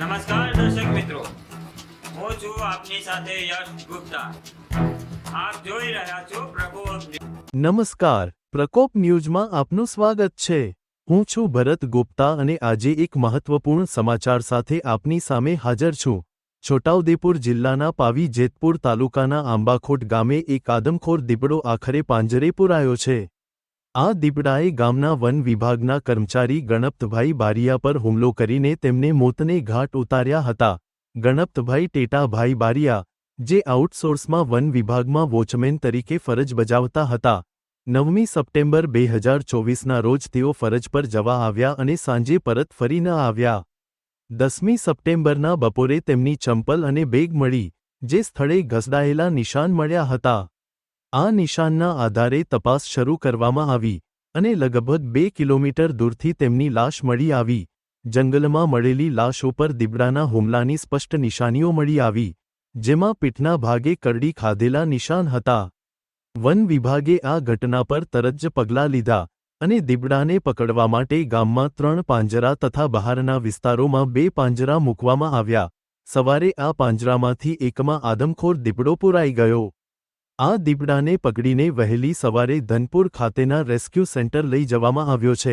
નમસ્કાર દર્શક મિત્રો. હું છું આપની સાથે યશ ગુપ્તા. આપ જોઈ રહ્યા છો પ્રકોપ નમસ્કાર. પ્રકોપ ન્યૂઝમાં આપનું સ્વાગત છે. હું છું ભરત ગુપ્તા અને આજે એક મહત્વપૂર્ણ સમાચાર સાથે આપની સામે હાજર છું. છોટાઉદેપુર જિલ્લાના પાવી જેતપુર તાલુકાના આંબાખોટ ગામે એક આદમખોર દીપડો આખરે પાંજરે પુરાયો છે. આ દીપડાએ ગામના વન વિભાગના કર્મચારી ગણપતભાઈ બારિયા પર હુમલો કરીને તેમને મોતને ઘાટ ઉતાર્યા હતા. ગણપતભાઈ ટેટાભાઈ બારિયા, જે આઉટસોર્સમાં વન વિભાગમાં વોચમેન તરીકે ફરજ બજાવતા હતા. નવમી સપ્ટેમ્બર બે હજાર ચોવીસના રોજ તેઓ ફરજ પર જવા આવ્યા અને સાંજે પરત ફરી ન આવ્યા. દસમી સપ્ટેમ્બરના બપોરે તેમની ચંપલ અને બેગ મળી, જે સ્થળે ઘસડાયેલા નિશાન મળ્યા હતા. આ નિશાનના આધારે તપાસ શરૂ કરવામાં આવી અને લગભગ બે કિલોમીટર દૂરથી તેમની લાશ મળી આવી. જંગલમાં મળેલી લાશો પર દીપડાના હુમલાની સ્પષ્ટ નિશાનીઓ મળી આવી, જેમાં પીઠના ભાગે કરડી ખાધેલા નિશાન હતા. વન વિભાગે આ ઘટના પર તરત પગલાં લીધા અને દીપડાને પકડવા માટે ગામમાં ત્રણ પાંજરા તથા બહારના વિસ્તારોમાં બે પાંજરા મૂકવામાં આવ્યા. સવારે આ પાંજરામાંથી એકમાં આદમખોર દીપડો પુરાઈ ગયો. આ દીપડાને પકડીને વહેલી સવારે ધનપુર ખાતેના રેસ્ક્યુ સેન્ટર લઈ જવામાં આવ્યો છે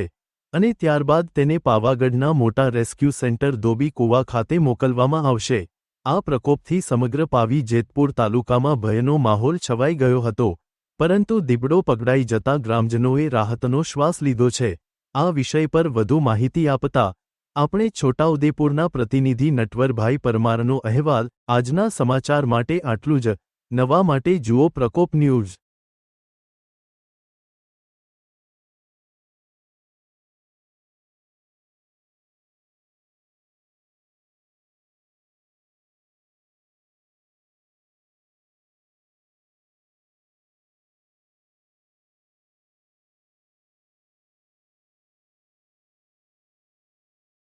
અને ત્યારબાદ તેને પાવાગઢના મોટા રેસ્ક્યુ સેન્ટર ધોબી કુવા ખાતે મોકલવામાં આવશે. આ પ્રકોપથી સમગ્ર પાવી જેતપુર તાલુકામાં ભયનો માહોલ છવાઈ ગયો હતો, પરંતુ દીપડો પકડાઈ જતા ગ્રામજનોએ રાહતનો શ્વાસ લીધો છે. આ વિષય પર વધુ માહિતી આપતા આપણે છોટાઉદેપુરના પ્રતિનિધિ નટવરભાઈ પરમારનો અહેવાલ આજના સમાચાર માટે આટલું જ. નવા માટે જુઓ પ્રકોપ ન્યૂઝ.